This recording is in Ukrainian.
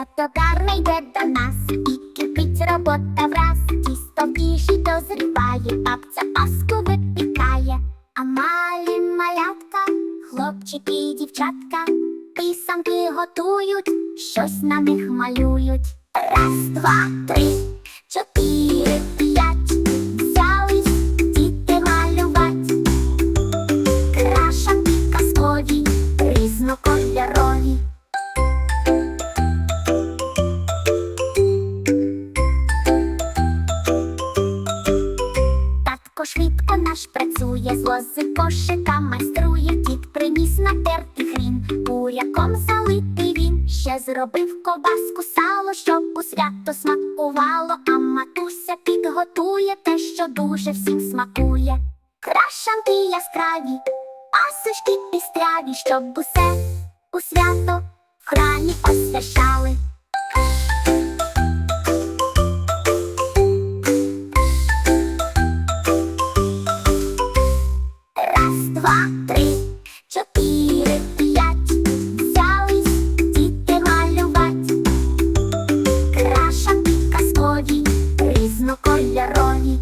Після токарна йде до нас і кипить робота враз, тісто в їжі дозріває, бабця паску випікає, а малі малятка, хлопчик і дівчатка, писанки готують, щось на них малюють. Раз, два, три, чотири, п'ять. Взялись діти малювать. Крашанки казкові, різнокольні. Наш працює, з лози кошика майструє, дід приніс натертий хрін, буряком залитий він, ще зробив ковбаску сало, щоб у свято смакувало, а матуся підготує те, що дуже всім смакує. Крашанки яскраві, пасочки пістряві, щоб усе у свято в храмі освящали. два, три, чотири, п'ять. Взялись діти малювать. Краша під казкові, різнокольорові.